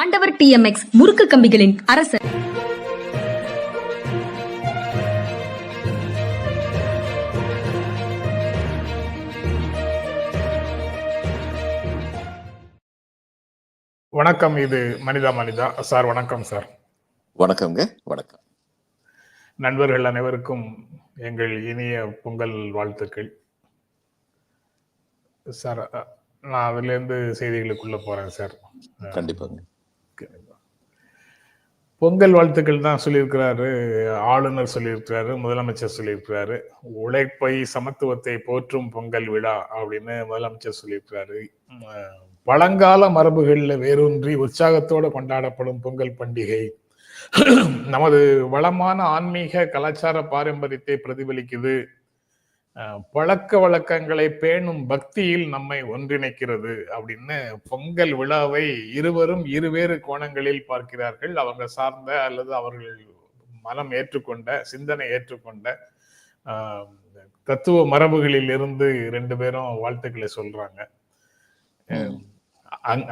ஆண்டவர் டிஎம்எக்ஸ் முறுக்கு கம்பிகளின் அரசர். வணக்கம் இது மனிதா மனிதா. சார் வணக்கம் சார். வணக்கம்ங்க வணக்கம். நண்பர்கள் அனைவருக்கும் எங்கள் இனிய பொங்கல் வாழ்த்துக்கள். சார் நான் அதுலேருந்து செய்திகளுக்குள்ள போறேன் சார். கண்டிப்பாங்க. பொங்கல் வாழ்த்துக்கள் தான் சொல்லியிருக்கிறாரு. ஆளுநர் சொல்லியிருக்கிறாரு முதலமைச்சர் சொல்லியிருக்கிறாரு. உழைப்பை சமத்துவத்தை போற்றும் பொங்கல் விழா அப்படின்னு முதலமைச்சர் சொல்லியிருக்கிறாரு. பழங்கால மரபுகளில் வேரூன்றி உற்சாகத்தோடு கொண்டாடப்படும் பொங்கல் பண்டிகை. நமது வளமான ஆன்மீக கலாச்சார பாரம்பரியத்தை பிரதிபலிக்குது. பழக்க வழக்கங்களை பேணும் பக்தியில் நம்மை ஒன்றிணைக்கிறது அப்படின்னு பொங்கல் விழாவை இருவரும் இருவேறு கோணங்களில் பார்க்கிறார்கள். அவங்க சார்ந்த அல்லது அவர்கள் மனம் ஏற்றுக்கொண்ட சிந்தனை ஏற்றுக்கொண்ட தத்துவ மரபுகளில் இருந்து ரெண்டு பேரும் வாழ்த்துக்களை சொல்றாங்க.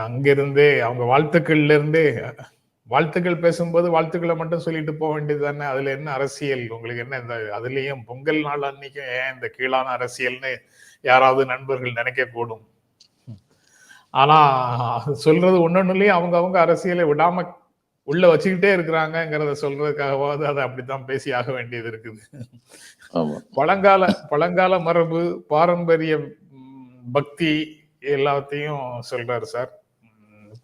அங்கிருந்தே அவங்க வாழ்த்துக்கள்ல இருந்தே வாழ்த்துக்கள் பேசும்போது வாழ்த்துக்களை மட்டும் சொல்லிட்டு போக வேண்டியது தானே? அதுல என்ன அரசியல்? உங்களுக்கு என்ன இந்த அதுலயும் பொங்கல் நாள் அன்னைக்கும் ஏன் இந்த கீழான அரசியல்னு யாராவது நண்பர்கள் நினைக்க கூடும் ஆனா சொல்றது ஒன்னொன்னுலயும் அவங்க அவங்க அரசியலை விடாம உள்ள வச்சுக்கிட்டே இருக்கிறாங்கங்கிறத சொல்றதுக்காகவாவது அதை அப்படித்தான் பேசி ஆக வேண்டியது இருக்குது. பழங்கால பழங்கால மரபு பாரம்பரிய பக்தி எல்லாத்தையும் சொல்றாரு சார்.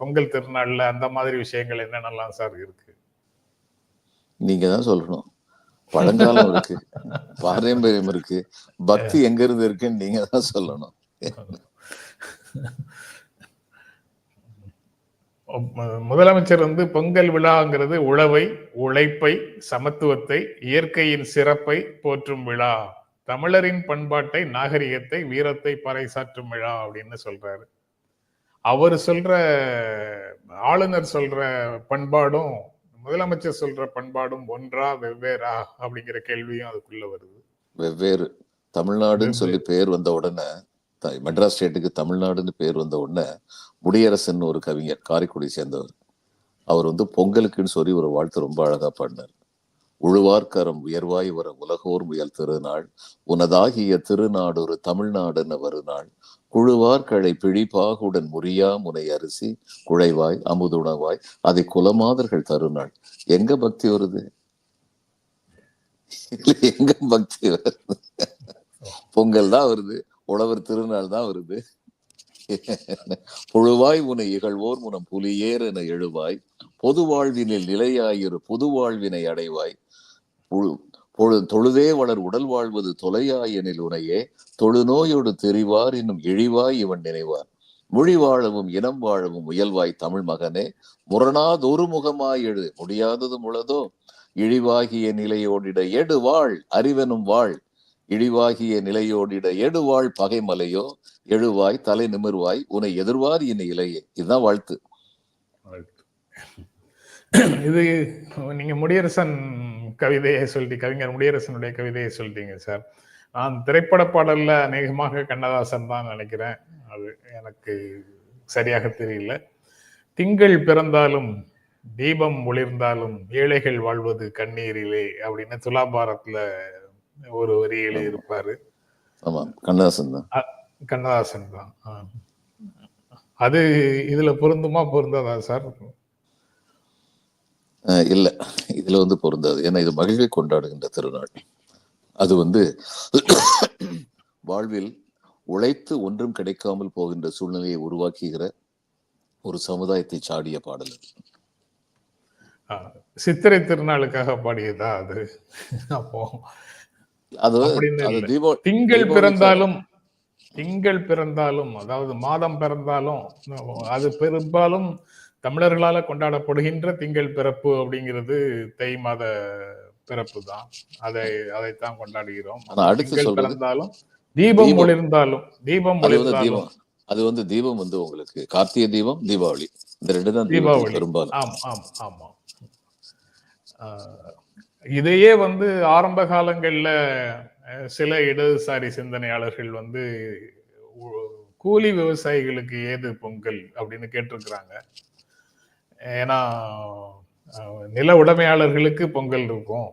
பொங்கல் திருநாள்ல அந்த மாதிரி விஷயங்கள் என்னென்னலாம் சார் இருக்கு? நீங்க தான் சொல்லணும். பழங்காலம் இருக்கு. பாரம்பரியம் இருக்கு. பக்தி எங்க இருந்து இருக்குன்னு நீங்க தான் சொல்லணும். முதலமைச்சர் வந்து பொங்கல் விழாங்கிறது உழவை உழைப்பை சமத்துவத்தை இயற்கையின் சிறப்பை போற்றும் விழா. தமிழரின் பண்பாட்டை நாகரிகத்தை வீரத்தை பறைசாற்றும் விழா அப்படின்னு சொல்றாரு. அவர் சொல்ற ஆளுநர் சொல்ற பண்பாடும் முதலமைச்சர் சொல்ற பண்பாடும் ஒன்றா வெவ்வேறா அப்படிங்கிற கேள்வியும் அதுக்குள்ள வருது. வெவ்வேறு. தமிழ்நாடுன்னு சொல்லி பேர் வந்த உடனே மெட்ராஸ் ஸ்டேட்டுக்கு தமிழ்நாடுன்னு பேர் வந்த உடனே முடியரசன் ஒரு கவிஞர் காரைக்குடி சேர்ந்தவர். அவர் வந்து பொங்கலுக்குன்னு சொல்லி ஒரு வாழ்த்து ரொம்ப அழகா பாடினார். உழுவார்க்கரம் உயர்வாய் வர உலகோர் முயல் திருநாள் உனதாகிய திருநாடு ஒரு தமிழ்நாடுன்னு வருநாள். குழுவார்களை பிழிப்பாகுடன் முறியா முனை அரிசி. குழைவாய் அமுதுணவாய் அதை குலமாதர்கள் தருநாள். எங்க பக்தி வருது? எங்க பக்தி வருது? பொங்கல் தான் வருது. உழவர் திருநாள் தான் வருது. புழுவாய் உனை இகழ்வோர் முனம் புலியேர் என எழுவாய். பொது வாழ்வினில் நிலையாயிரு புது வாழ்வினை அடைவாய். தொழுதே வளர் உடல் வாழ்வது தொலையாயெனில் உனையே தொழுநோயோடு தெரிவார் இன்னும் இழிவாய் இவன் நினைவார். மொழி வாழவும் இனம் வாழவும் முயல்வாய் தமிழ் மகனே முரணாதொரு முகமாய் எழு முடியாதது முளதோ இழிவாகிய நிலையோடிட எடு வாழ் அறிவெனும் வாழ். இழிவாகிய நிலையோடிட எடுவாள் பகைமலையோ எழுவாய் தலை நிமிர்வாய் உன்னை எதிர்வார் இனி இலையே இதுதான் வாழ்த்து. இது நீங்க முடியரசன் கவிதையை சொல்லிட்டு கவிஞர் முடியரசனுடைய கவிதையை சொல்லிட்டீங்க சார். நான் திரைப்பட பாடல்ல அநேகமாக கண்ணதாசன் தான் நினைக்கிறேன். அது எனக்கு சரியாக தெரியல. திங்கள் பிறந்தாலும் தீபம் ஒளிர்ந்தாலும் ஏழைகள் வாழ்வது கண்ணீரிலே அப்படின்னு துலாபாரத்துல ஒரு வரி எழுதியிருப்பாரு ஆமா கண்ணதாசன் தான். கண்ணதாசன் தான். ஆ. அது இதுல பொருந்துமா பொருந்தாதா சார்? இல்ல. இதுல வந்து பொருந்தாது. ஏன்னா இது மகிழ்வை கொண்டாடுகின்ற திருநாள். அது வந்து வாழ்வில் உழைத்து ஒன்றும் கிடைக்காமல் போகின்ற சூழ்நிலையை உருவாக்குகிற ஒரு சமுதாயத்தை சாடிய பாடல் சித்திரை திருநாளுக்காக பாடியதா அது? அப்போ அது திங்கள் பிறந்தாலும் திங்கள் பிறந்தாலும் அதாவது மாதம் பிறந்தாலும் அது பெரும்பாலும் தமிழர்களால கொண்டாடப்படுகின்ற திங்கள் பிறப்பு அப்படிங்கிறது தை மாத பிறப்பு தான் அதை அதைத்தான் கொண்டாடுகிறோம். திங்கள் பிறந்தாலும் தீபம். ஒளிர்ந்தாலும் தீபம் ஒளிர்ந்தாலும். அது வந்து தீபம் வந்து உங்களுக்கு கார்த்திகை தீபம் தீபாவளி. இந்த ரெண்டு தான் தீபாவளி. பெரும்பாலும். ஆம் ஆம் ஆஹ் இதையே வந்து ஆரம்ப காலங்கள்ல சில இடதுசாரி சிந்தனையாளர்கள் வந்து கூலி விவசாயிகளுக்கு ஏது பொங்கல் அப்படின்னு கேட்டிருக்கிறாங்க. ஏன்னா நில உடைமையாளர்களுக்கு பொங்கல் இருக்கும்.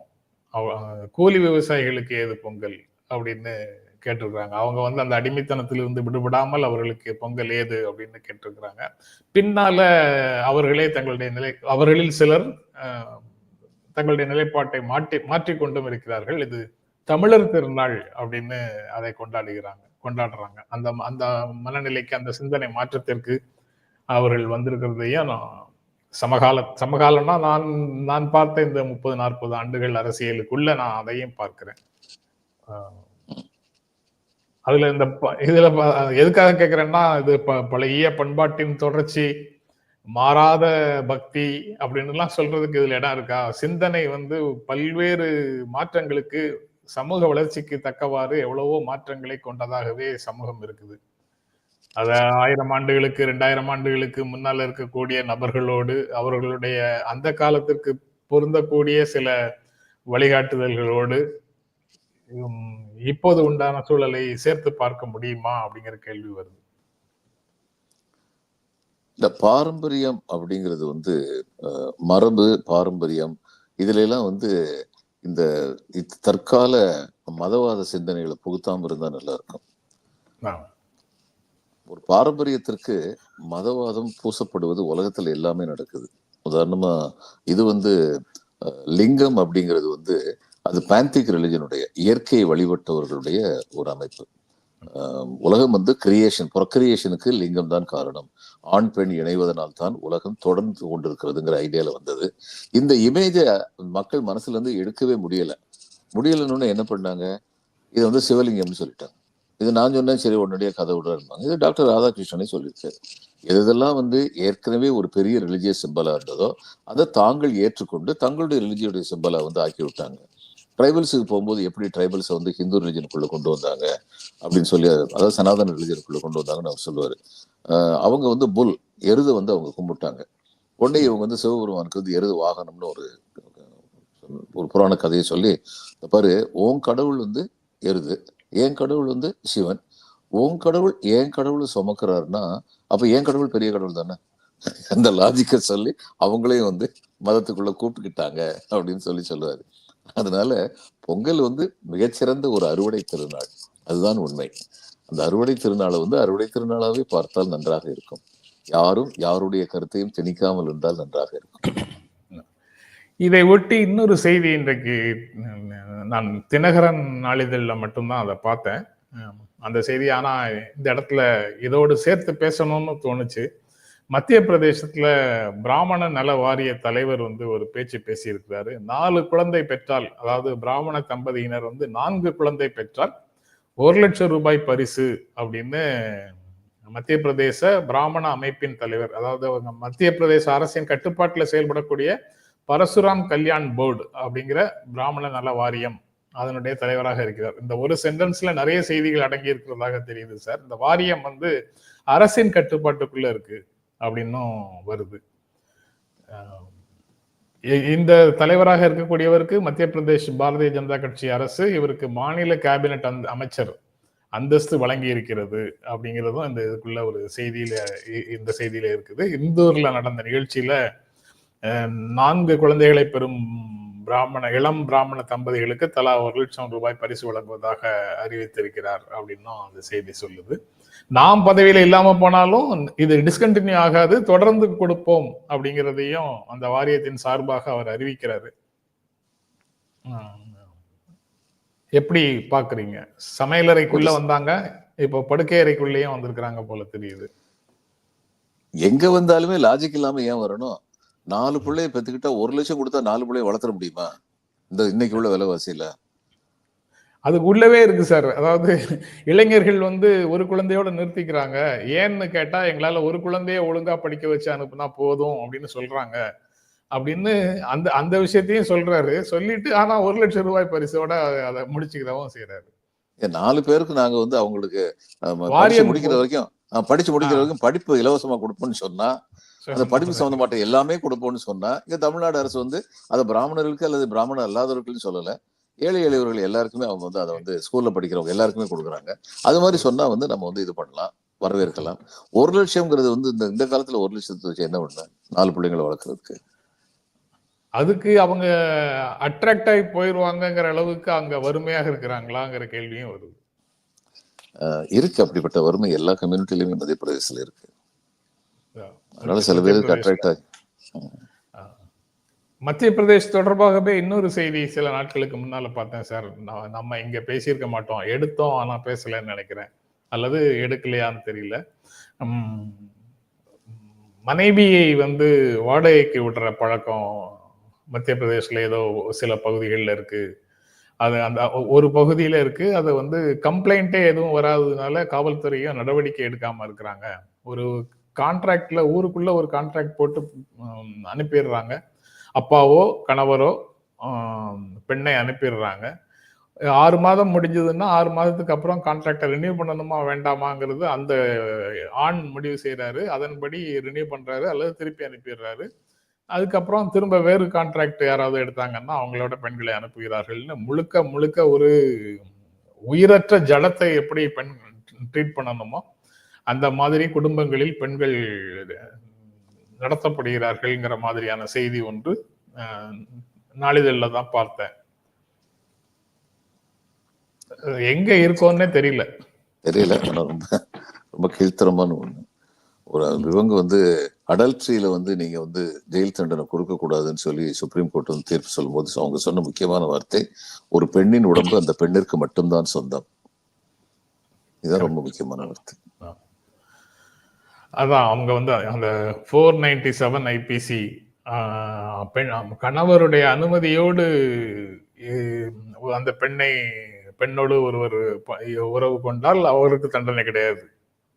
அவ- கூலி விவசாயிகளுக்கு ஏது பொங்கல் அப்படின்னு கேட்டிருக்கிறாங்க. அவங்க வந்து அந்த அடிமைத்தனத்திலிருந்து விடுபடாமல் அவர்களுக்கு பொங்கல் ஏது அப்படின்னு கேட்டிருக்கிறாங்க. பின்னால அவர்களே தங்களுடைய நிலை அவர்களில் சிலர் தங்களுடைய நிலைப்பாட்டை மாற்றி மாற்றிக்கொண்டும் இருக்கிறார்கள். இது தமிழர் திருநாள் அப்படின்னு அதை கொண்டாடுகிறாங்க கொண்டாடுறாங்க. அந்த அந்த மனநிலைக்கு அந்த சிந்தனை மாற்றத்திற்கு அவர்கள் வந்திருக்கிறதையும் நான் சமகால சமகாலம்னா நான் நான் பார்த்த இந்த முப்பது நாற்பது ஆண்டுகள் அரசியலுக்குள்ள நான் அதையும் பார்க்கிறேன். அதுல இந்த ப- இதுல எதுக்காக கேக்குறேன்னா இது ப- பழைய பண்பாட்டின் தொடர்ச்சி மாறாத பக்தி அப்படின்னுலாம் சொல்றதுக்கு இதுல இடம் இருக்கா? சிந்தனை வந்து பல்வேறு மாற்றங்களுக்கு சமூக வளர்ச்சிக்கு தக்கவாறு எவ்வளவோ மாற்றங்களை கொண்டதாகவே சமூகம் இருக்குது. அத ஆயிரம் ஆண்டுகளுக்கு ரெண்டாயிரம் ஆண்டுகளுக்கு முன்னால் இருக்கக்கூடிய நபர்களோடு அவர்களுடைய அந்த காலத்திற்கு பொருந்தக்கூடிய சில வழிகாட்டுதல்களோடு இப்போது உண்டான சூழலை சேர்த்து பார்க்க முடியுமா அப்படிங்கிற கேள்வி வருது இந்த பாரம்பரியம் அப்படிங்கிறது வந்து அஹ், மரபு பாரம்பரியம் இதுல எல்லாம் வந்து இந்த தற்கால மதவாத சிந்தனைகளை புகுத்தாம இருந்தா நல்லா இருக்கும். ஒரு பாரம்பரியத்திற்கு மதவாதம் பூசப்படுவது உலகத்துல எல்லாமே நடக்குது. உதாரணமா இது வந்து லிங்கம் அப்படிங்கிறது வந்து அது பேந்திக் ரிலிஜனுடைய இயற்கையை வழிபட்டவர்களுடைய ஒரு அமைப்பு. உலகம் வந்து கிரியேஷன் ப்ரொக்ரியேஷனுக்கு லிங்கம் தான் காரணம். ஆண் பெண் இணைவதனால் தான் உலகம் தொடர்ந்து கொண்டிருக்கிறதுங்கிற ஐடியால வந்தது. இந்த இமேஜை மக்கள் மனசுல இருந்து எடுக்கவே முடியல. முடியலன்னு என்ன பண்ணாங்க? இதை வந்து சிவலிங்கம்னு சொல்லிட்டாங்க. இது நான் சொன்னேன் சரி உடனடியாக கதை விடுறாருப்பாங்க இது டாக்டர் ராதாகிருஷ்ணனே சொல்லியிருக்காரு எது இதெல்லாம் வந்து ஏற்கனவே ஒரு பெரிய ரிலிஜியஸ் சிம்பலாக இருந்ததோ அதை தாங்கள் ஏற்றுக்கொண்டு தங்களுடைய ரிலிஜியோடைய சிம்பலா வந்து ஆக்கி விட்டாங்க ட்ரைபல்ஸுக்கு போகும்போது எப்படி ட்ரைபல்ஸை வந்து ஹிந்து ரிலிஜனுக்குள்ளே கொண்டு வந்தாங்க அப்படின்னு சொல்லி அதாவது சனாதன ரிலிஜனுக்குள்ளே கொண்டு வந்தாங்கன்னு அவர் சொல்லுவார். அவங்க வந்து புல் எருதை வந்து அவங்க கும்பிட்டாங்க. உடனே இவங்க வந்து சிவபெருமானுக்கு வந்து எருது வாகனம்னு ஒரு ஒரு புராண கதையை சொல்லி பாரு ஓன் கடவுள் வந்து எருது என் கடவுள் வந்து சிவன். உன் கடவுள் என் கடவுள் சுமக்கிறாருன்னா அப்ப என் கடவுள் பெரிய கடவுள் தானே? அந்த லாஜிக்கை சொல்லி அவங்களையும் வந்து மதத்துக்குள்ள கூப்பிட்டுக்கிட்டாங்க அப்படின்னு சொல்லி சொல்லுவாரு. அதனால பொங்கல் வந்து மிகச்சிறந்த ஒரு அறுவடை திருநாள். அதுதான் உண்மை. அந்த அறுவடை திருநாளை வந்து அறுவடை திருநாளாவே பார்த்தால் நன்றாக இருக்கும். யாரும் யாருடைய கருத்தையும் திணிக்காமல் இருந்தால் நன்றாக இருக்கும். இதை ஒட்டி இன்னொரு செய்தி இன்றைக்கு நான் தினகரன் நாளிதழில் மட்டும்தான் அதை பார்த்தேன். அந்த செய்தி ஆனால் இந்த இடத்துல இதோடு சேர்த்து பேசணும்னு தோணுச்சு. மத்திய பிரதேசத்தில் பிராமண நல வாரிய தலைவர் வந்து ஒரு பேச்சு பேசியிருக்கிறாரு. நாலு குழந்தை பெற்றால் அதாவது பிராமண தம்பதியினர் வந்து நான்கு குழந்தை பெற்றால் ஒரு லட்சம் ரூபாய் பரிசு அப்படின்னு மத்திய பிரதேச பிராமண அமைப்பின் தலைவர் அதாவது அவங்க மத்திய பிரதேச அரசின் கட்டுப்பாட்டில் செயல்படக்கூடிய பரசுராம் கல்யாண் போர்டு அப்படிங்கிற பிராமண நல வாரியம் அதனுடைய தலைவராக இருக்கிறார். இந்த ஒரு சென்டென்ஸ்ல நிறைய செய்திகள் அடங்கி இருக்கிறதாக தெரியுது சார். இந்த வாரியம் வந்து அரசின் கட்டுப்பாட்டுக்குள்ள இருக்கு அப்படின்னும் வருது. இந்த தலைவராக இருக்கக்கூடியவருக்கு மத்திய பிரதேஷ் பாரதிய ஜனதா கட்சி அரசு இவருக்கு மாநில கேபினட் அந்த அமைச்சர் அந்தஸ்து வழங்கி இருக்கிறது அப்படிங்கிறதும் இந்த இதுக்குள்ள ஒரு செய்தியில இ- இந்த செய்தியில இருக்குது. இந்தூர்ல நடந்த நிகழ்ச்சியில நான்கு குழந்தைகளை பெறும் பிராமண இளம் பிராமண தம்பதிகளுக்கு தலா ஒரு லட்சம் ரூபாய் பரிசு வழங்குவதாக அறிவித்திருக்கிறார் அப்படின்னும் அந்த செய்தி சொல்லுது. நாம் பதவியில இல்லாம போனாலும் இது டிஸ்கண்டினியூ ஆகாது தொடர்ந்து கொடுப்போம் அப்படிங்கிறதையும் அந்த வாரியத்தின் சார்பாக அவர் அறிவிக்கிறாரு. எப்படி பாக்குறீங்க சமையலறைக்குள்ள வந்தாங்க இப்போ படுக்கை அறைக்குள்ளேயும் வந்திருக்கிறாங்க போல தெரியுது. எங்க வந்தாலுமே லாஜிக் இல்லாம ஏன் வரணும்? நாலு பிள்ளைய பெத்துக்கிட்டா ஒரு லட்சம் கொடுத்தா நாலு பிள்ளைய வளர்த்துற முடியுமா? இந்த இன்னைக்கு உள்ள விலைவாசியில. அதுக்கு உள்ளவே இருக்கு சார். அதாவது இளைஞர்கள் வந்து ஒரு குழந்தையோட நிறுத்திக்கிறாங்க. ஏன்னு கேட்டா எங்களால ஒரு குழந்தைய ஒழுங்கா படிக்க வச்சு அனுப்புனா போதும் அப்படின்னு சொல்றாங்க. அப்படின்னு அந்த அந்த விஷயத்தையும் சொல்றாரு. சொல்லிட்டு ஆனா ஒரு லட்சம் ரூபாய் பரிசோட அதை முடிச்சுக்கிறவும் செய்யறாரு நாலு பேருக்கு நாங்க வந்து அவங்களுக்கு முடிக்கிற வரைக்கும் படிச்சு முடிக்கிற. வரைக்கும் படிப்பு இலவசமா கொடுப்போம்னு சொன்னா அந்த படிப்பு சம்பந்தப்பட்ட எல்லாமே கொடுப்போம்னு சொன்னா இங்க தமிழ்நாடு அரசு வந்து அதை பிராமணர்களுக்கு அல்லது பிராமணர் அல்லாதவர்களுக்கு சொல்லல. ஏழை எளியவர்கள் எல்லாருக்குமே அவங்க வந்து அதை வந்து ஸ்கூல்ல படிக்கிறவங்க எல்லாருக்குமே கொடுக்குறாங்க. அது மாதிரி சொன்னா வந்து நம்ம வந்து இது பண்ணலாம் வரவேற்கலாம். ஒரு லட்சம்ங்கிறது வந்து இந்த இந்த காலத்துல ஒரு லட்சத்தை வச்சு என்ன பண்ண? நாலு பிள்ளைங்களை வளர்க்கறதுக்கு. அதுக்கு அவங்க அட்ராக்ட் ஆகி போயிருவாங்கங்கிற அளவுக்கு அங்க வறுமையாக இருக்கிறாங்களாங்கிற கேள்வியும் வருது. இருக்கு. அப்படிப்பட்ட வறுமை எல்லா கம்யூனிட்டிலையுமே மத்திய பிரதேசத்துல இருக்கு. அதனால சில பேருக்கு அட்ராக்ட் ஆகி மத்திய பிரதேஷ் தொடர்பாகவே இன்னொரு செய்தி சில நாட்களுக்கு முன்னால பார்த்தேன் சார். நம்ம இங்க பேசியிருக்க மாட்டோம். எடுத்தோம் ஆனா பேசலைன்னு நினைக்கிறேன். அல்லது எடுக்கலையான்னு தெரியல. மனைவியை வந்து வாடகைக்கு விடுற பழக்கம் மத்திய பிரதேஷ்ல ஏதோ சில பகுதிகளில் இருக்கு. அது அந்த ஒரு பகுதியில இருக்கு. அது வந்து கம்ப்ளைண்ட்டே எதுவும் வராததுனால காவல்துறையும் நடவடிக்கை எடுக்காம இருக்கிறாங்க. ஒரு கான்ட்ராக்ட்ல ஊருக்குள்ள ஒரு கான்ட்ராக்ட் போட்டு அனுப்பிடுறாங்க. அப்பாவோ கணவரோ பெண்ணை அனுப்பிடுறாங்க. ஆறு மாதம் முடிஞ்சதுன்னா ஆறு மாதத்துக்கு அப்புறம் கான்ட்ராக்டை ரினியூ பண்ணணுமா வேண்டாமாங்கிறது அந்த ஆண் முடிவு செய்கிறாரு அதன்படி ரினியூ பண்ணுறாரு அல்லது திருப்பி அனுப்பிடுறாரு. அதுக்கப்புறம் திரும்ப வேறு கான்ட்ராக்ட் யாராவது எடுத்தாங்கன்னா அவங்களோட பெண்களை அனுப்புகிறார்கள்னு முழுக்க முழுக்க ஒரு உயிரற்ற ஜடத்தை எப்படி பெண் ட்ரீட் பண்ணணுமோ அந்த மாதிரி குடும்பங்களில் பெண்கள் நடத்தப்படுகிறார்கள்ங்கிற மாதிரியான செய்தி ஒன்று நாளிதழ்ல தான் பார்த்தேன். எங்க இருக்கோன்னே தெரியல. தெரியல. ரொம்ப ரொம்ப கீழ்த்தரமான ஒண்ணு. ஒரு இவங்க வந்து அடல்ட்ரியில வந்து நீங்க வந்து ஜெயில் தண்டனை கொடுக்க கூடாதுன்னு சொல்லி சுப்ரீம் கோர்ட் வந்து தீர்ப்பு சொல்லும்போது அவங்க சொன்ன முக்கியமான வார்த்தை ஒரு பெண்ணின் உடம்பு அந்த பெண்ணிற்கு மட்டும்தான் சொந்தம். இதுதான் ரொம்ப முக்கியமான வார்த்தை. அதான் அவங்க வந்து அந்த ஃபோர் நைன்டி செவன் ஐபிசி பெண் கணவருடைய அனுமதியோடு அந்த பெண்ணை பெண்ணோடு ஒருவர் உறவு கொண்டால் அவருக்கு தண்டனை கிடையாது.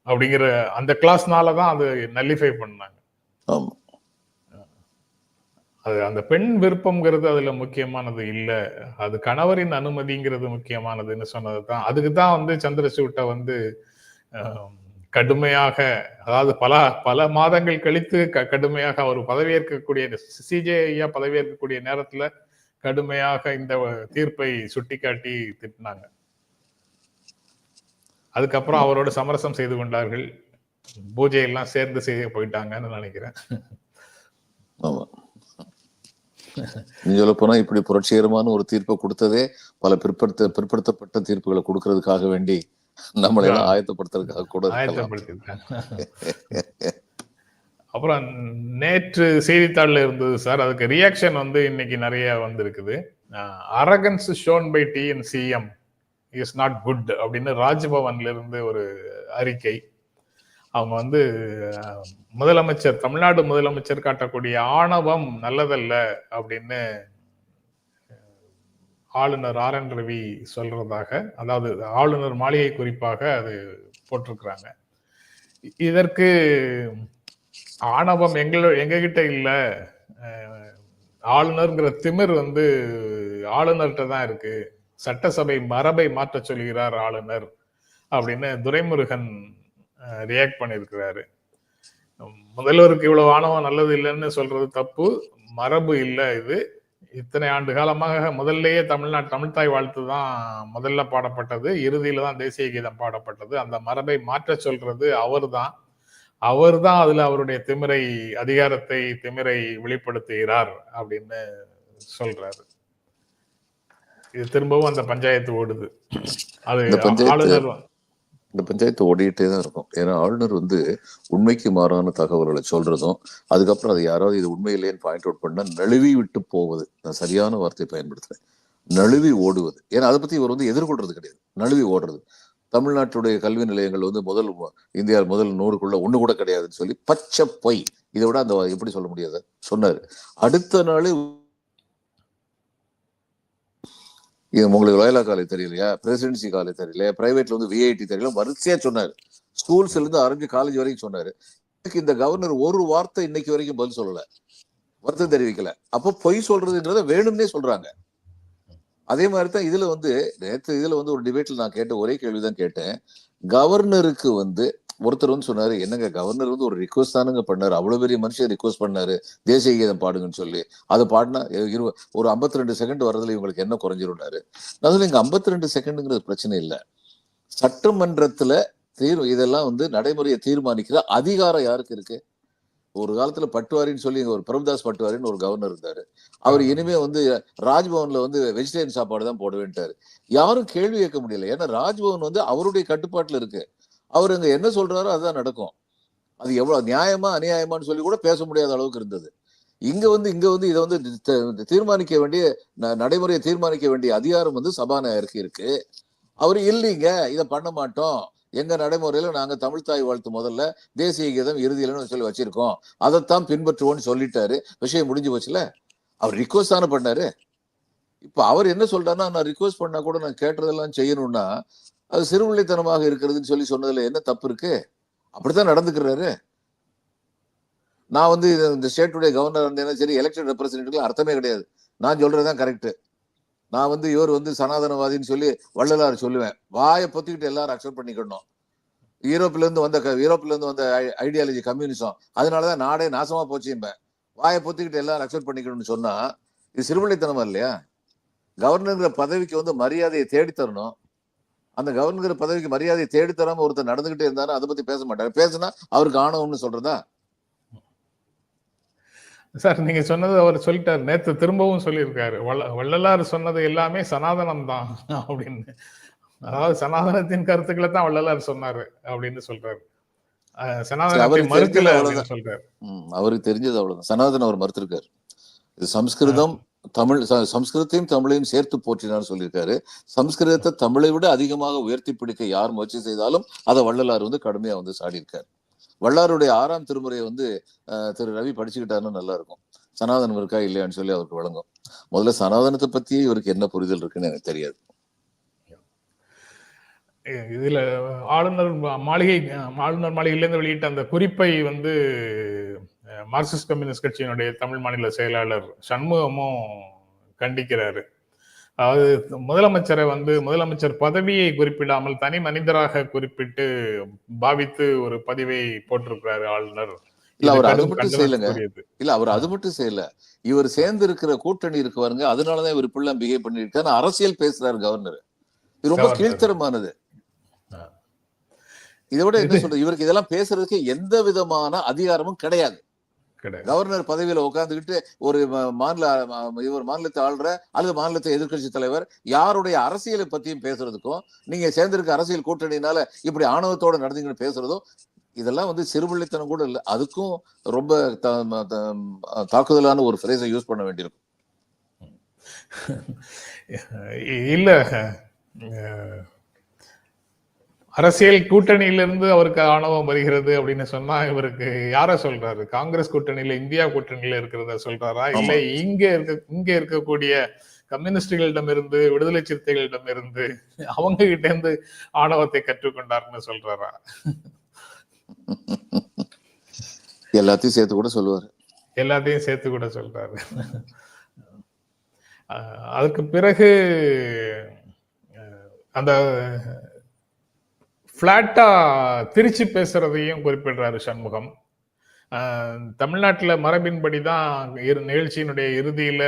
அப்படிங்கிற அந்த கிளாஸ்னால தான் அது நல்லிஃபை பண்ணாங்க. அது அந்த பெண் விருப்பம்ங்கிறது அதுல முக்கியமானது இல்ல. அது கணவரின் அனுமதிங்கிறது முக்கியமானதுன்னு சொன்னது தான் அதுக்கு தான் வந்து சந்திரசூட்டை வந்து கடுமையாக அதாவது பல பல மாதங்கள் கழித்து க- கடுமையாக அவர் பதவியேற்கக்கூடிய சிஜே ஐயா பதவியேற்கக்கூடிய நேரத்துல கடுமையாக இந்த தீர்ப்பை சுட்டிக்காட்டி திட்டினாங்க. அதுக்கப்புறம் அவரோட சமரசம் செய்து கொண்டார்கள். பூஜை எல்லாம் சேர்ந்து செய்ய போயிட்டாங்கன்னு நினைக்கிறேன். ஆமா. சொல்ல போனா இப்படி புரட்சிகரமான ஒரு தீர்ப்பை கொடுத்ததே பல பிற்படுத்த பிற்படுத்தப்பட்ட தீர்ப்புகளை கொடுக்கறதுக்காக வேண்டி நம்மளை ஆயத்தப்படுத்துறதுக்காக கூட ஆயத்தப்படுத்திருக்காங்க அப்புறம் நேற்று செய்தித்தாள்ல இருந்தது சார் அதுக்கு ரியாக்ஷன் வந்து இன்னைக்கு நிறைய வந்திருக்குது. Arrogance shown by T N CM is not good அப்படின்னு ராஜ்பவன்ல இருந்து ஒரு அறிக்கை. அவங்க வந்து முதலமைச்சர் தமிழ்நாடு முதலமைச்சர் காட்டக்கூடிய ஆணவம் நல்லதல்ல அப்படின்னு ஆளுநர் ஆர் என் ரவி சொல்றதாக அதாவது ஆளுநர் மாளிகை குறிப்பாக அது போட்டிருக்கிறாங்க. இதற்கு ஆணவம் எங்கள எங்ககிட்ட இல்லை. ஆளுநருங்கிற ஆளுநர்ங்கிற திமிர் வந்து ஆளுநர்கிட்ட தான் இருக்கு. சட்டசபை மரபை மாற்ற சொல்கிறார் ஆளுநர் அப்படின்னு துரைமுருகன் ரியாக்ட் பண்ணியிருக்கிறாரு. முதல்வருக்கு இவ்வளவு ஆணவம் நல்லது இல்லைன்னு சொல்றது தப்பு. மரபு இல்லை இது. இத்தனை ஆண்டு காலமாக முதல்லயே தமிழ்நாடு தமிழ்தாய் வாழ்த்து தான் முதல்ல பாடப்பட்டது. இறுதியில தான் தேசிய கீதம் பாடப்பட்டது. அந்த மரபை மாற்ற சொல்றது அவர்தான். அவர்தான் அதுல அவருடைய திமிரை அதிகாரத்தை திமிரை வெளிப்படுத்துகிறார் அப்படின்னு சொல்றாரு. இது திரும்பவும் அந்த பஞ்சாயத்து ஓடுது. அது ஆளுநர் இந்த பஞ்சாயத்து ஓடிட்டே தான் இருக்கும். ஏன்னா ஆளுநர் வந்து உண்மைக்கு மாறான தகவல்களை சொல்றதும் அதுக்கப்புறம் அது யாராவது இது உண்மை இல்லைன்னு பாயிண்ட் அவுட் பண்ணால் நழுவி விட்டு போவது. நான் சரியான வார்த்தையை பயன்படுத்துறேன். நழுவி ஓடுவது. ஏன்னா அதை பற்றி இவர் வந்து எதிர்கொள்றது கிடையாது. நழுவி ஓடுறது. தமிழ்நாட்டுடைய கல்வி நிலையங்கள் வந்து முதல் இந்தியாவில் முதல் நூறுக்குள்ள ஒன்று கூட கிடையாதுன்னு சொல்லி பச்சை பொய். இதை விட அந்த எப்படி சொல்ல முடியாது சொன்னார். அடுத்த நாள் இது உங்களுக்கு லோயலா காலேஜ் தெரியலையா? பிரசிடென்சி காலேஜ் தெரியல பிரைவேட்ல வந்து விஐடி தெரியல. வரிசையா சொன்னாரு. ஸ்கூல்ஸ்ல இருந்து ஆரம்பிச்சு காலேஜ் வரைக்கும் சொன்னாரு. இதுக்கு இந்த கவர்னர் ஒரு வார்த்தை இன்னைக்கு வரைக்கும் பதில் சொல்லல. வருத்தம் தெரிவிக்கல. அப்போ பொய் சொல்றதுன்றத வேணும்னே சொல்றாங்க. அதே மாதிரி தான் இதுல வந்து நேற்று இதுல வந்து ஒரு டிபேட்ல நான் கேட்ட ஒரே கேள்விதான் கேட்டேன். கவர்னருக்கு வந்து ஒருத்தர் வந்து சொன்னாரு என்னங்க கவர்னர் வந்து ஒரு ரிக்வஸ்ட் தானுங்க பண்ணாரு. அவ்வளவு பெரிய மனுஷன் ரிக்வஸ்ட் பண்ணாரு. தேசிய கீதம் பாடுங்கன்னு சொல்லி. அதை பாடினா இரு ஒரு 52 ரெண்டு செகண்ட் வரதுல இவங்களுக்கு என்ன குறைஞ்சிரும்னாரு? நான் சொன்னேன் இங்க 52 ரெண்டு செகண்டுங்கிறது பிரச்சனை இல்லை. சட்டமன்றத்துல தீர் இதெல்லாம் வந்து நடைமுறையை தீர்மானிக்கிற அதிகாரம் யாருக்கு இருக்கு? ஒரு காலத்துல பட்டுவாரின்னு சொல்லி ஒரு பிரபுதாஸ் பட்டுவாரின்னு ஒரு கவர்னர் இருந்தாரு. அவர் இனிமே வந்து ராஜ்பவன்ல வந்து வெஜிடேரியன் சாப்பாடு தான் போடுவேன்ட்டாரு. யாரும் கேள்வி கேட்க முடியல. ஏன்னா ராஜ்பவன் வந்து அவருடைய கட்டுப்பாட்டுல இருக்கு. அவர் இங்க என்ன சொல்றாரோ அதுதான் நடக்கும். அது எவ்வளவு நியாயமா அநியாயமான்னு சொல்லி கூட பேச முடியாத அளவுக்கு இருந்தது. இங்க வந்து இங்க வந்து இதை வந்து தீர்மானிக்க வேண்டிய ந- நடைமுறையை தீர்மானிக்க வேண்டிய அதிகாரம் வந்து சபாநாயகருக்கு இருக்கு. அவர் இல்லைங்க இதை பண்ண மாட்டோம். எங்க நடைமுறையில நாங்க தமிழ் தாய் வாழ்த்து முதல்ல தேசிய கீதம் இறுதியிலன்னு சொல்லி வச்சிருக்கோம். அதைத்தான் பின்பற்றுவோம்னு சொல்லிட்டாரு. விஷயம் முடிஞ்சு போச்சுல? அவர் ரிக்வஸ்ட் தானே பண்ணாரு? இப்ப அவர் என்ன சொல்றாருன்னா நான் ரிக்வஸ்ட் பண்ணா கூட நான் கேட்டதெல்லாம் செய்யணும்னா அது சிறுபிள்ளைத்தனமாக இருக்கிறதுன்னு சொல்லி சொன்னதுல என்ன தப்பு இருக்கு? அப்படித்தான் நடந்துக்கிறாரு. நான் வந்து இந்த ஸ்டேட்டுடைய கவர்னர் இருந்தேன்னா சரி எலெக்டட் ரெப்ரஸன்டேட்டிவ்ல அர்த்தமே கிடையாது. நான் சொல்றதுதான் கரெக்டு நான் வந்து இவர் வந்து சனாதனவாதின்னு சொல்லி வள்ளலார் சொல்லுவேன். வாயை பொத்திக்கிட்டு எல்லாரும் அக்செப்ட் பண்ணிக்கணும். யூரோப்ல இருந்து வந்த க- யூரோப்ல இருந்து வந்த ஐடியாலஜி கம்யூனிசம் அதனாலதான் நாடே நாசமா போச்சும்பேன். வாயை பொத்திக்கிட்டு எல்லாரும் அக்செப்ட் பண்ணிக்கணும்னு சொன்னா இது சிறுபிள்ளைத்தனமா இல்லையா? கவர்னருங்கிற பதவிக்கு வந்து மரியாதையை தேடி தரணும் அந்த கவர்னருங்கிற பதவிக்கு மரியாதையை தேடி தராம ஒருத்தர் நடந்துகிட்டே இருந்தாலும் அதை பத்தி பேச மாட்டாரு. பேசுனா அவருக்கு ஆணவம்னு சொல்றதா? சார் நீங்க சொன்னது அவர் சொல்லிட்டாரு. நேத்து திரும்பவும் சொல்லியிருக்காரு. வள்ள- வள்ளலார் சொன்னது எல்லாமே சனாதனம் தான் அப்படின்னு. அதாவது சனாதனத்தின் கருத்துக்களை தான் வள்ளலார் சொன்னாரு அப்படின்னு சொல்றாரு. சனாதனத்தை மறுக்கல சொல்றாரு. அவருக்கு தெரிஞ்சது அவ்வளவுதான். சனாதன் அவர் மறுத்திருக்காரு. இது சம்ஸ்கிருதம் தமிழ் சம்ஸ்கிருதத்தையும் தமிழையும் சேர்த்து போற்றினார் சொல்லியிருக்காரு. சம்ஸ்கிருதத்தை தமிழை விட அதிகமாக உயர்த்தி பிடிக்க யார் முயற்சி செய்தாலும் அதை வள்ளலார் வந்து கடுமையா வந்து சாடியிருக்காரு. வள்ளாருடைய ஆறாம் திருமுறையை வந்து திரு ரவி படிச்சுக்கிட்டாருன்னா நல்லா இருக்கும். சனாதனம் இருக்கா இல்லையான்னு சொல்லி அவருக்கு வழங்கும். முதல்ல சனாதனத்தை பத்தியே இவருக்கு என்ன புரிதல் இருக்குன்னு எனக்கு தெரியாது. இதுல ஆளுநர் மாளிகை ஆளுநர் மாளிகையிலேருந்து வெளியிட்ட அந்த குறிப்பை வந்து மார்க்சிஸ்ட் கம்யூனிஸ்ட் கட்சியினுடைய தமிழ் மாநில செயலாளர் சண்முகமும் கண்டிக்கிறாரு. அதாவது முதலமைச்சரை வந்து முதலமைச்சர் பதவியை குறிப்பிடாமல் தனி மனிதராக குறிப்பிட்டு பாவித்து ஒரு பதிவை போட்டிருக்கிறாரு ஆளுநர். இல்ல, அவர் அது மட்டும் செய்யலைங்க. இல்ல அவர் அது மட்டும் செய்யல. இவர் சேர்ந்து இருக்கிற கூட்டணி இருக்கு பாருங்க அதனாலதான் இவர் இப்படிலாம் பிஹேவ் பண்ணிருக்காரு அரசியல் பேசுறாரு கவர்னர் இது ரொம்ப. கீழ்த்தரமானது. இதை விட என்ன சொல்றது? இவருக்கு இதெல்லாம் பேசுறதுக்கு எந்த விதமான அதிகாரமும் கிடையாது. கவர்னர் பதவியில உட்கார்ந்துகிட்டு ஒரு மாநில இவர் மாநிலத்தை ஆள்ற அல்லது மாநிலத்தை எதிர்க்கட்சி தலைவர் யாருடைய அரசியலை பத்தியும் பேசுறதுக்கும் நீங்க சேர்ந்திருக்க அரசியல் கூட்டணினால இப்படி ஆணவத்தோட நடந்தீங்கன்னு பேசுறதும் இதெல்லாம் வந்து சிறுபிள்ளைத்தனம் கூட இல்லை. அதுக்கும் ரொம்ப தாக்குதலான ஒரு ஃப்ரேஸை யூஸ் பண்ண வேண்டியிருக்கும். இல்ல. அரசியல் கூட்டணியிலிருந்து அவருக்கு ஆணவம் வருகிறது அப்படின்னு சொன்னா இவருக்கு யார சொல்றாரு? காங்கிரஸ் கூட்டணியில இந்தியா கூட்டணியில இருக்கிறத சொல்றாரா? இல்ல இங்க இருக்க இங்க இருக்கக்கூடிய கம்யூனிஸ்டுகளிடம் இருந்து விடுதலை சிறுத்தைகளிடம் இருந்து அவங்க கிட்ட இருந்து ஆணவத்தை கற்றுக்கொண்டார்னு சொல்றாரா? எல்லாத்தையும் சேர்த்து கூட சொல்லுவாரு. எல்லாத்தையும் சேர்த்து கூட சொல்றாரு. அஹ் அதுக்கு பிறகு அந்த பிளாட்டா திருச்சி பேசுறதையும் குறிப்பிடுறாரு சண்முகம். தமிழ்நாட்டுல மரபின்படி தான் இரு நிகழ்ச்சியினுடைய இறுதியில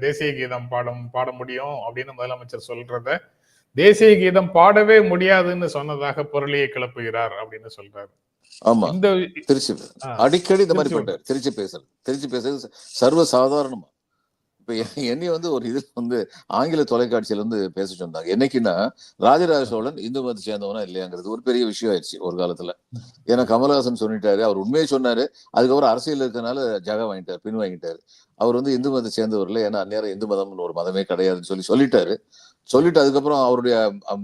தேசிய கீதம் பாடம் பாட முடியும் அப்படின்னு முதலமைச்சர் சொல்றத தேசிய கீதம் பாடவே முடியாதுன்னு சொன்னதாக பொருளியை கிளப்புகிறார் அப்படின்னு சொல்றாரு. ஆமா. இந்த திருச்சி அடிக்கடி இந்த மாதிரி பண்றாரு திருச்சி பேசுறது திருச்சி பேசுறது சர்வ சாதாரணமா இப்ப எ- என்னைய வந்து ஒரு இது வந்து ஆங்கில தொலைக்காட்சியில வந்து பேச சொன்னாங்க என்னைக்குன்னா ராஜராஜ சோழன் இந்து மதத்தை சேர்ந்தவனா இல்லையாங்கிறது ஒரு பெரிய விஷயம் ஆயிடுச்சு ஒரு காலத்துல. ஏன்னா கமலஹாசன் சொல்லிட்டாரு அவர் உண்மையை சொன்னாரு. அதுக்கப்புறம் அரசியல் இருக்கனால ஜக வாங்கிட்டாரு பின் வாங்கிட்டாரு. அவர் வந்து இந்து மதத்தை சேர்ந்தவர் இல்லை. ஏன்னா அந்நேரம் இந்து மதம்னு ஒரு மதமே கிடையாதுன்னு சொல்லி சொல்லிட்டாரு. சொல்லிட்டு அதுக்கப்புறம் அவருடைய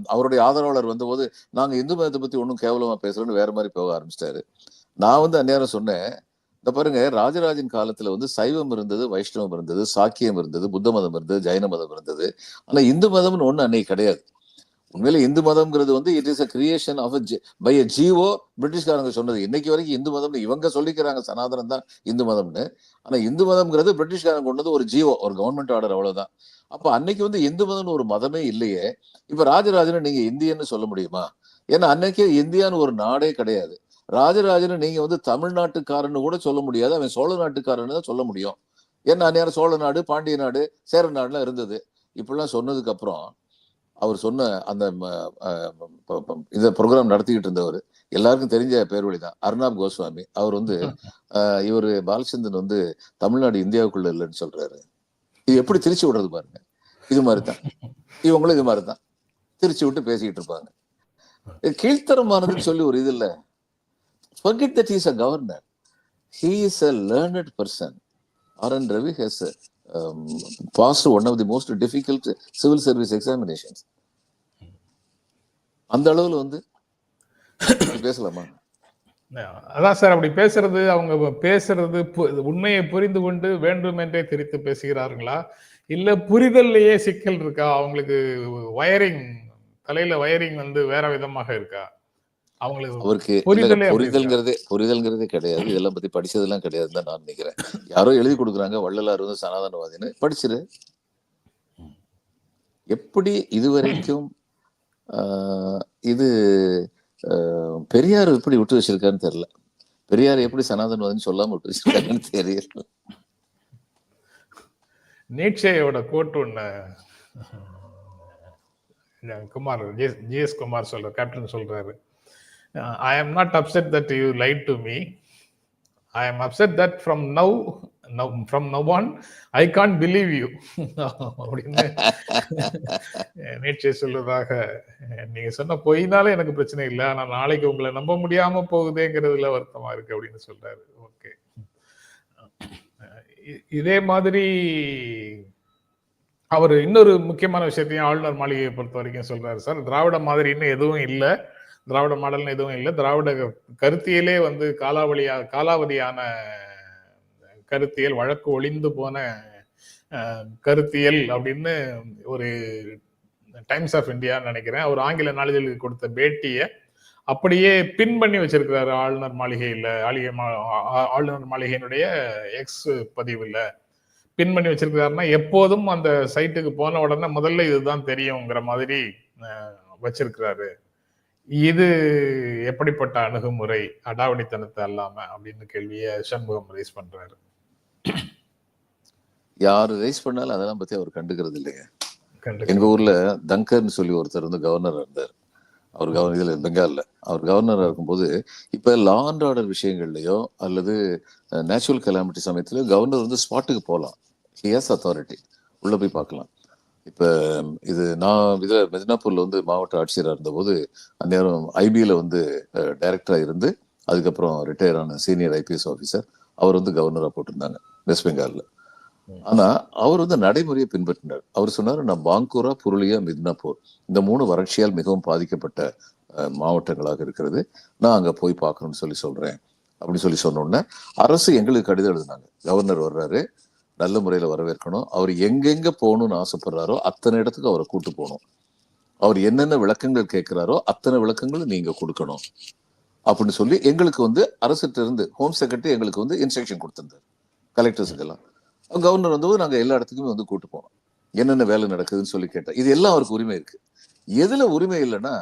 அவருடைய ஆதரவாளர் வந்தபோது நாங்க இந்து மதத்தை பத்தி ஒன்றும் கேவலமா பேசுறோம்னு வேற மாதிரி போக ஆரம்பிச்சிட்டாரு. நான் வந்து அந்நேரம் சொன்னேன் இந்த பாருங்க ராஜராஜன் காலத்துல வந்து சைவம் இருந்தது வைஷ்ணவம் இருந்தது சாக்கியம் இருந்தது புத்த மதம் இருந்தது ஜைன மதம் இருந்தது. ஆனா இந்து மதம்னு ஒண்ணு அன்னைக்கு கிடையாது. உண்மையில இந்து மதம்ங்கிறது வந்து it is a creation of by a GO பிரிட்டிஷ்காரங்க சொன்னது. இன்னைக்கு வரைக்கும் இந்து மதம்னு இவங்க சொல்லிக்கிறாங்க சனாதனம் தான் இந்து மதம்னு. ஆனா இந்து மதம்ங்கிறது பிரிட்டிஷ்காரங்க கொண்டது ஒரு ஜீவோ ஒரு கவர்மெண்ட் ஆர்டர் அவ்வளவுதான். அப்ப அன்னைக்கு வந்து இந்து மதம்னு ஒரு மதமே இல்லையே. இப்ப ராஜராஜன நீங்க இந்தியன்னு சொல்ல முடியுமா? ஏன்னா அன்னைக்கே இந்தியான்னு ஒரு நாடே கிடையாது. ராஜராஜனை நீங்க வந்து தமிழ்நாட்டுக்காரன்னு கூட சொல்ல முடியாது. அவன் சோழ நாட்டுக்காரன்னு தான் சொல்ல முடியும். ஏன்னா நேரம் சோழ நாடு பாண்டிய நாடு சேர நாடுலாம் இருந்தது. இப்படிலாம் சொன்னதுக்கு அப்புறம் அவர் சொன்ன அந்த இந்த ப்ரோக்ராம் நடத்திக்கிட்டு இருந்தவர் எல்லாருக்கும் தெரிஞ்ச பேர் வழி தான். அர்ணாப் கோஸ்வாமி. அவர் வந்து இவர் இவரு பாலச்சந்திரன் வந்து தமிழ்நாடு இந்தியாவுக்குள்ள இல்லைன்னு சொல்றாரு. இது எப்படி திருச்சி விடுறது பாருங்க. இது மாதிரி தான் இவங்களும் இது மாதிரி தான் திருச்சி விட்டு பேசிக்கிட்டு இருப்பாங்க. கீழ்த்தரமானதுன்னு சொல்லி ஒரு இது இல்ல. Forget that he is a governor. He is a learned person. RN Ravi has um, passed one of the most difficult civil service examinations. அந்த அளவில் வந்து பேசலாமா? அதான் சார் அப்படி பேசுறது அவங்க பேசுறது உண்மையை புரிந்து கொண்டு வேண்டுமென்றே திரித்து பேசுகிறார்களா? இல்ல புரிதல்லையே சிக்கல் இருக்கா? அவங்களுக்கு வயரிங் தலையில வயரிங் வந்து வேற விதமாக இருக்கா? அவங்களுக்கு புரிதல்ங்கிறதே புரிதல்ங்கிறதே கிடையாது. இதெல்லாம் பத்தி படிச்சதெல்லாம் கிடையாதுன்னு தான் நான் நினைக்கிறேன். யாரோ எழுதி கொடுக்குறாங்க வள்ளலார் வந்து சனாதனவாதின்னு. படிச்சிரு. எப்படி இதுவரைக்கும் இது பெரியார் எப்படி விட்டு வச்சிருக்காருன்னு தெரியல. பெரியார் எப்படி சனாதனவாதின்னு சொல்லாம விட்டு வச்சிருக்காருன்னு தெரியல. நீட்சையோட quote uh Kumar GS Kumar சொல்ற கேப்டன் சொல்றாரு. I am not upset that you lied to me I am upset that from now from now on I can't believe you அப்படின்னு நீட்சை சொல்றதாக நீங்க சொன்ன பொய்னால எனக்கு பிரச்சனை இல்லை ஆனா நாளைக்கு உங்களை நம்ப முடியாம போகுதேங்கிறதுல வருத்தமா இருக்கு அப்படின்னு சொல்றாரு. ஓகே. இதே மாதிரி அவர் இன்னொரு முக்கியமான விஷயத்தையும் ஆளுநர் மாளிகையை பொறுத்த வரைக்கும் சொல்றாரு சார். திராவிட மாதிரி இன்னும் எதுவும் இல்லை. திராவிட மாடல்னு எதுவும் இல்லை. திராவிட கருத்தியலே வந்து காலாவளியா காலாவதியான கருத்தியல் வழக்கு ஒளிந்து போன கருத்தியல் அப்படின்னு ஒரு டைம்ஸ் ஆஃப் இந்தியா நினைக்கிறேன். அவர் ஆங்கில நாளிதழுக்கு கொடுத்த பேட்டியை அப்படியே பின் பண்ணி வச்சிருக்கிறாரு ஆளுநர் மாளிகையில் ஆளிகை மா- ஆளுநர் மாளிகையினுடைய எக்ஸ் பதிவில். பின் பண்ணி வச்சிருக்கிறாருன்னா எப்போதும் அந்த சைட்டுக்கு போன உடனே முதல்ல இதுதான் தெரியுங்கிற மாதிரி வச்சிருக்கிறாரு. இது எப்படிப்பட்ட அணுகுமுறை அடாவடித்தனத்தை அல்லாம அப்படின்னு கேள்வியை சண்முகம் ரைஸ் பண்றாரு. யாரு ரைஸ் பண்ணாலும் அதெல்லாம் பத்தி அவர் கண்டுக்கிறது இல்லைங்க. எங்க ஊர்ல தங்கர்னு சொல்லி ஒருத்தர் வந்து கவர்னரா இருந்தார். அவர் கவர்னர் இதுல பெங்கால்ல. அவர் கவர்னரா இருக்கும்போது இப்ப லா அண்ட் ஆர்டர் விஷயங்கள்லயோ அல்லது நேச்சுரல் கலாமிட்டி சமயத்துல கவர்னர் வந்து ஸ்பாட்டுக்கு போகலாம் ஹியஸ் அத்தாரிட்டி உள்ள போய் பார்க்கலாம். இப்ப இது நான் இதுல மெதினாப்பூர்ல வந்து மாவட்ட ஆட்சியராக இருந்தபோது அந்நேரம் ஐபியில வந்து டைரக்டரா இருந்து அதுக்கப்புறம் ரிட்டையர் ஆன சீனியர் ஐபிஎஸ் ஆஃபீஸர் அவர் வந்து கவர்னரா போட்டிருந்தாங்க வெஸ்ட் பெங்கால்ல ஆனா அவர் வந்து நடைமுறையை பின்பற்றினார். அவர் சொன்னாரு நான் பாங்கூரா புருளியா மித்னாப்பூர் இந்த மூணு வறட்சியால் மிகவும் பாதிக்கப்பட்ட மாவட்டங்களாக இருக்கிறது. நான் அங்க போய் பார்க்கணும்னு சொல்லி சொல்றேன். அப்படின்னு சொல்லி சொன்ன உடனே அரசு எங்களுக்கு கடிதம் எழுதினாங்க. கவர்னர் வர்றாரு நல்ல முறையில் வரவேற்கணும். அவர் எங்கெங்க போகணும்னு ஆசைப்படுறாரோ அத்தனை இடத்துக்கு அவரை கூட்டு போகணும். அவர் என்னென்ன விளக்கங்கள் கேட்கிறாரோ அத்தனை விளக்கங்களும் நீங்க கொடுக்கணும். அப்படின்னு சொல்லி எங்களுக்கு வந்து அரசுகிட்ட இருந்து ஹோம் செக்ரட்டரி எங்களுக்கு வந்து இன்ஸ்ட்ரக்ஷன் கொடுத்திருந்தார். கலெக்டர்ஸுக்கெல்லாம் கவர்னர் வந்தபோது நாங்கள் எல்லா இடத்துக்குமே வந்து கூட்டு போனோம் என்னென்ன வேலை நடக்குதுன்னு சொல்லி கேட்டேன் இது எல்லாம் அவருக்கு உரிமை இருக்கு. எதுல உரிமை இல்லைன்னா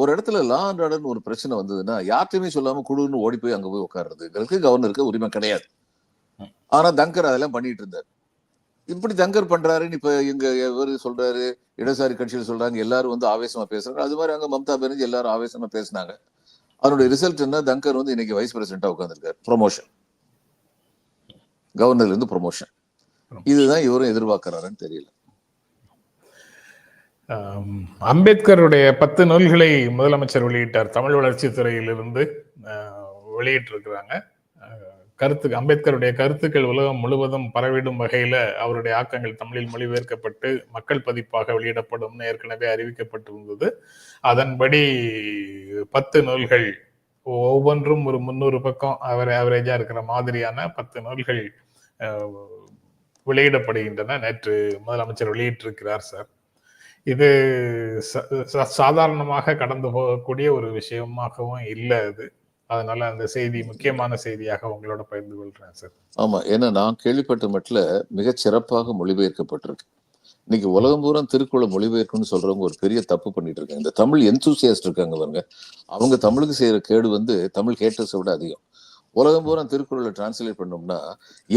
ஒரு இடத்துல லா அண்ட் ஆர்டர்னு ஒரு பிரச்சனை வந்ததுன்னா யார்ட்டையுமே சொல்லாம குழுன்னு ஓடி போய் அங்க போய் உட்கார்றதுங்கிறதுக்கு கவர்னருக்கு உரிமை கிடையாது. ஆனா தங்கர் அதெல்லாம் பண்ணிட்டு இருந்தார். இப்படி தங்கர் பண்றாருன்னு இப்ப எங்க இவரு சொல்றாரு இடதுசாரி கட்சியில் சொல்றாங்க எல்லாரும் வந்து ஆவேசமா பேசுறாங்க. அது மாதிரி அங்க மம்தா பானர்ஜி எல்லாரும் ஆவேசமா பேசினாங்க. அவருடைய ரிசல்ட் என்ன? தங்கர் வந்து இன்னைக்கு வைஸ் பிரசிடென்டா உட்காந்துருக்காரு ப்ரொமோஷன் கவர்னர்ல இருந்து ப்ரொமோஷன் இதுதான் இவரும் எதிர்பார்க்கிறாருன்னு தெரியல. அம்பேத்கருடைய பத்து நூல்களை முதலமைச்சர் வெளியிட்டார். தமிழ் வளர்ச்சி துறையிலிருந்து வெளியிட்டிருக்கிறாங்க. கருத்து அம்பேத்கருடைய கருத்துக்கள் உலகம் முழுவதும் பரவிடும் வகையில அவருடைய ஆக்கங்கள் தமிழில் மொழிபெயர்க்கப்பட்டு மக்கள் பதிப்பாக வெளியிடப்படும்னு ஏற்கனவே அறிவிக்கப்பட்டிருந்தது. அதன்படி பத்து நூல்கள் ஒவ்வொன்றும் ஒரு முந்நூறு பக்கம் அவர் ஆவரேஜா இருக்கிற மாதிரியான பத்து நூல்கள் வெளியிடப்படுகின்றன நேற்று முதலமைச்சர் வெளியிட்டிருக்கிறார் சார். இது ச- ச- சாதாரணமாக கடந்து போகக்கூடிய ஒரு விஷயமாகவும் இல்லை அது. அதனால அந்த செய்தி முக்கியமான செய்தியாக உங்களோட பகிர்ந்து கொள்றேன் சார். ஆமா ஏன்னா நான் கேள்விப்பட்ட மட்டும் மிகச் சிறப்பாக மொழிபெயர்க்கப்பட்டிருக்கு. இன்னைக்கு உலகம் பூரா திருக்குறளை மொழிபெயர்க்கணும்னு சொல்றவங்க ஒரு பெரிய தப்பு பண்ணிட்டு இருக்காங்க இந்த தமிழ் எந்தூசியாஸ்ட் இருக்காங்க பாருங்க. அவங்க தமிழுக்கு செய்யற கேடு வந்து தமிழ் ஹேட்டர்ஸை விட அதிகம். உலகம் பூரா திருக்குறளை டிரான்ஸ்லேட் பண்ணோம்னா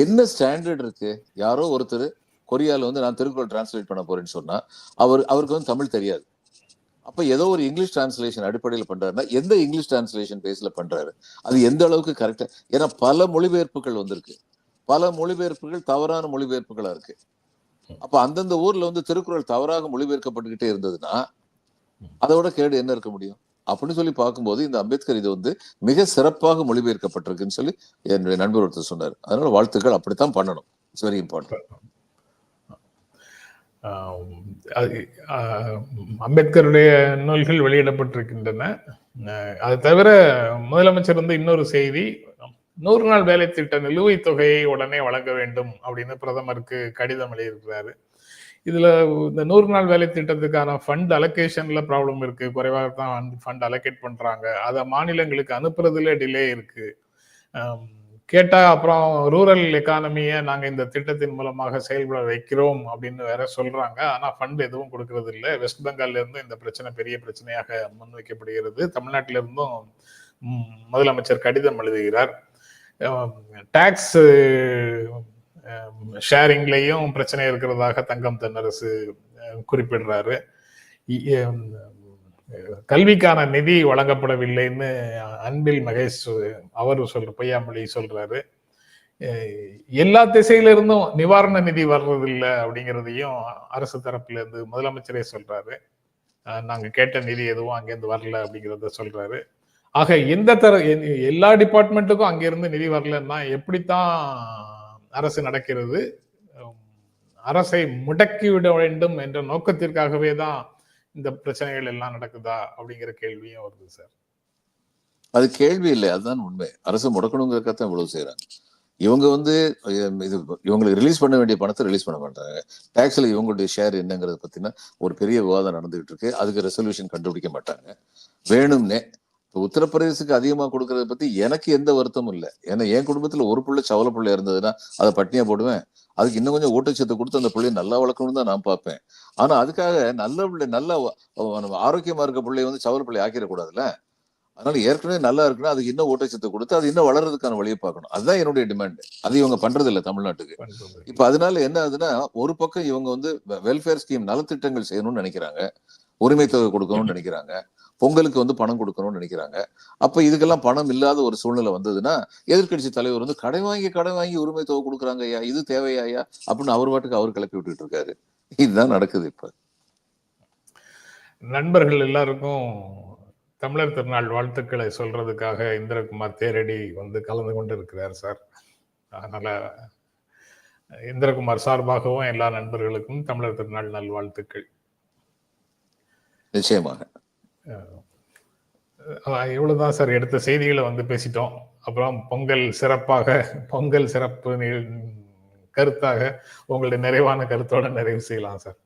என்ன ஸ்டாண்டர்ட் இருக்கு? யாரோ ஒருத்தர் கொரியால வந்து நான் திருக்குறள் டிரான்ஸ்லேட் பண்ண போறேன்னு சொன்னா அவர் அவருக்கு வந்து தமிழ் தெரியாது. அப்ப ஏதோ ஒரு இங்கிலீஷ் டிரான்ஸ்லேஷன் அடிப்படையில் பண்றாருன்னா எந்த இங்கிலீஷ் டிரான்ஸ்லேஷன் பேஸ்ல பண்றாரு? அது எந்த அளவுக்கு கரெக்டா ஏன்னா பல மொழிபெயர்ப்புகள் வந்திருக்கு. பல மொழிபெயர்ப்புகள் தவறான மொழிபெயர்ப்புகளா இருக்கு. அப்ப அந்தந்த ஊர்ல வந்து திருக்குறள் தவறாக மொழிபெயர்க்கப்பட்டுக்கிட்டே இருந்ததுன்னா அதோட கேடு என்ன இருக்க முடியும்? அப்படின்னு சொல்லி பார்க்கும்போது இந்த அம்பேத்கர் இது வந்து மிக சிறப்பாக மொழிபெயர்க்கப்பட்டிருக்குன்னு சொல்லி என்னுடைய நண்பர் ஒருத்தர் சொன்னார். அதனால வாழ்த்துக்கள். அப்படித்தான் பண்ணணும். இட்ஸ் வெரி இம்பார்ட்டன்ட் அம்பேத்கருடைய நூல்கள் வெளியிடப்பட்டிருக்கின்றன. அது தவிர முதலமைச்சர் வந்து இன்னொரு செய்தி நூறு நாள் வேலை திட்ட நிலுவைத் தொகையை உடனே வழங்க வேண்டும் அப்படின்னு பிரதமருக்கு கடிதம் எழுதியிருக்கிறாரு. இதுல இந்த நூறு நாள் வேலை திட்டத்துக்கான ஃபண்ட் அலோகேஷன்ல ப்ராப்ளம் இருக்கு. குறைவாக தான் ஃபண்ட் அலோகேட் பண்றாங்க. அதை மாநிலங்களுக்கு அனுப்புறதுல டிலே இருக்கு. கேட்டால் அப்புறம் ரூரல் எக்கானமியை நாங்கள் இந்த திட்டத்தின் மூலமாக செயல்பட வைக்கிறோம் அப்படின்னு வேற சொல்கிறாங்க ஆனால் ஃபண்ட் எதுவும் கொடுக்கறது இல்லை. வெஸ்ட் பெங்கால்லேருந்து இந்த பிரச்சனை பெரிய பிரச்சனையாக முன்வைக்கப்படுகிறது. தமிழ்நாட்டிலிருந்தும் முதலமைச்சர் கடிதம் எழுதுகிறார். டேக்ஸ் ஷேரிங்லேயும் பிரச்சனை இருக்கிறதாக தங்கம் தென்னரசு குறிப்பிடுறாரு. கல்விக்கான நிதி வழங்கப்படவில்லைன்னு அன்பில் மகேஷ் அவர் சொல்ற பொய்யாமொழி சொல்றாரு. எல்லா திசையிலிருந்தும் நிவாரண நிதி வர்றதில்லை அப்படிங்கிறதையும் அரசு தரப்புல இருந்து முதலமைச்சரே சொல்றாரு. நாங்க கேட்ட நிதி எதுவும் அங்கேருந்து வரல அப்படிங்கிறத சொல்றாரு. ஆக எந்த தர எல்லா டிபார்ட்மெண்ட்டுக்கும் அங்கிருந்து நிதி வரலன்னா எப்படித்தான் அரசு நடக்கிறது? அரசை முடக்கிவிட வேண்டும் என்ற நோக்கத்திற்காகவே தான் இந்த பிரச்சனைகள் எல்லாம் நடக்குதா அப்படிங்கிற கேள்வியும் வருது சார். அது கேள்வி இல்லை அதுதான் உண்மை. அரசு முடக்கணுங்கிறக்கத்தான் இவ்வளவு செய்யறாங்க இவங்க வந்து இது இவங்களுக்கு ரிலீஸ் பண்ண வேண்டிய பணத்தை ரிலீஸ் பண்ண மாட்டாங்க. டேக்ஸில் இவங்களுடைய ஷேர் என்னங்கிறத பத்தின ஒரு பெரிய விவாதம் நடந்துகிட்டு இருக்கு. அதுக்கு ரெசல்யூஷன் கண்டுபிடிக்க மாட்டாங்க. வேணும்னே. இப்போ உத்தரப்பிரதேசத்துக்கு அதிகமா கொடுக்கறத பத்தி எனக்கு எந்த வருத்தமும் இல்லை. ஏன்னா என் குடும்பத்தில் ஒரு பிள்ளை சவல பிள்ளை இருந்ததுன்னா அதை பட்னியா போடுவேன். அதுக்கு இன்னும் கொஞ்சம் ஊட்டச்சத்து கொடுத்து அந்த பிள்ளைய நல்லா வளர்க்கணும்னு தான் நான் பார்ப்பேன். ஆனா அதுக்காக நல்ல பிள்ளை நல்ல ஆரோக்கியமா இருக்க பிள்ளைய வந்து சவல பிள்ளை ஆக்கிடக்கூடாதுல்ல? அதனால ஏற்கனவே நல்லா இருக்குன்னா அதுக்கு இன்னும் ஊட்டச்சத்து கொடுத்து அது இன்னும் வளர்றதுக்கான வழியை பார்க்கணும். அதுதான் என்னுடைய டிமாண்ட் அது இவங்க பண்றது இல்ல. தமிழ்நாட்டுக்கு. இப்ப அதனால என்ன ஆகுதுன்னா ஒரு பக்கம் இவங்க வந்து வெல்ஃபேர் ஸ்கீம் நலத்திட்டங்கள் செய்யணும்னு நினைக்கிறாங்க. உரிமை தொகை கொடுக்கணும்னு நினைக்கிறாங்க. பொங்கலுக்கு வந்து பணம் கொடுக்கணும்னு நினைக்கிறாங்க. அப்ப இதுக்கெல்லாம் பணம் இல்லாத ஒரு சூழ்நிலை வந்ததுன்னா எதிர்க்கட்சி தலைவர் வந்து கடை வாங்கி கடை வாங்கி உரிமை தொகை கொடுக்குறாங்க ஐயா இது தேவையா ஐயா? அப்படின்னு அவர் பாட்டுக்கு அவர் கிளப்பி விட்டுட்டு இருக்காரு. இதுதான் நடக்குது இப்ப. நண்பர்கள் எல்லாருக்கும் தமிழர் திருநாள் வாழ்த்துக்களை சொல்றதுக்காக இந்திரகுமார் தேரடி வந்து கலந்து கொண்டு இருக்கிறார் சார். அதனால இந்திரகுமார் சார்பாகவும் எல்லா நண்பர்களுக்கும் தமிழர் திருநாள் நல்வாழ்த்துக்கள். நிச்சயமாக இவ்வளவுதான் சார். எடுத்த செய்திகளை வந்து பேசிட்டோம். அப்புறம் பொங்கல் சிறப்பாக பொங்கல் சிறப்பு கருத்தாக உங்களுடைய நிறைவான கருத்தோட நிறைவு செய்யலாம் சார்.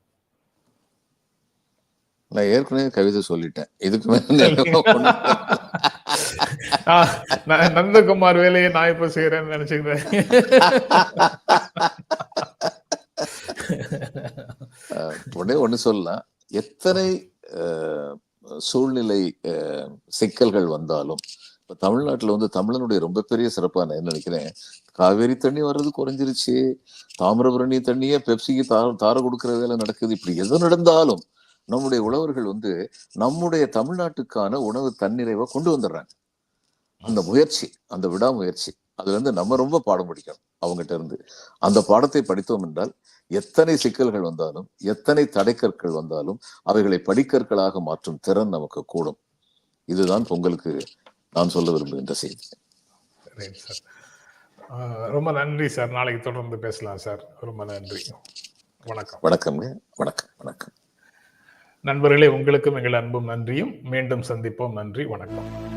நான் ஏற்கனவே கவிதை சொல்லிட்டேன். இதுக்கு மேல நந்தகுமார் வேலையை நான் இப்ப செய்யறேன்னு நினைச்சுக்கிறேன். உடனே ஒண்ணு சொல்லலாம். எத்தனை சூழ்நிலை அஹ், சிக்கல்கள் வந்தாலும் இப்போ தமிழ்நாட்டுல வந்து தமிழனுடைய ரொம்ப பெரிய சிறப்பான நான் என்ன நினைக்கிறேன் காவேரி தண்ணி வர்றது குறைஞ்சிருச்சு தாமிரபரணி தண்ணியே பெப்சிக்கு தார தார கொடுக்கிற வேலை நடக்குது இப்படி எது நடந்தாலும் நம்முடைய உழவர்கள் வந்து நம்முடைய தமிழ்நாட்டுக்கான உணவு தன்னிறைவை கொண்டு வந்துடுறாங்க. அந்த முயற்சி அந்த விடாமுயற்சி அதுல இருந்து நம்ம ரொம்ப பாடம் படிக்கணும் அவங்ககிட்ட இருந்து. அந்த பாடத்தை படித்தோம் என்றால் எத்தனை சிக்கல்கள் வந்தாலும் எத்தனை தடைக்கற்கள் வந்தாலும் அவைகளை படிக்கற்களாக மாற்றும் திறன் நமக்கு கூடும். இதுதான் பொங்கலுக்கு நான் சொல்ல விரும்புகின்ற செய்தி. ரொம்ப நன்றி சார். நாளைக்கு தொடர்ந்து பேசலாம் சார். ரொம்ப நன்றி. வணக்கம். வணக்கம்ங்க. வணக்கம். வணக்கம். நண்பர்களே உங்களுக்கும் எங்கள் அன்பும் நன்றியும். மீண்டும் சந்திப்போம். நன்றி. வணக்கம்.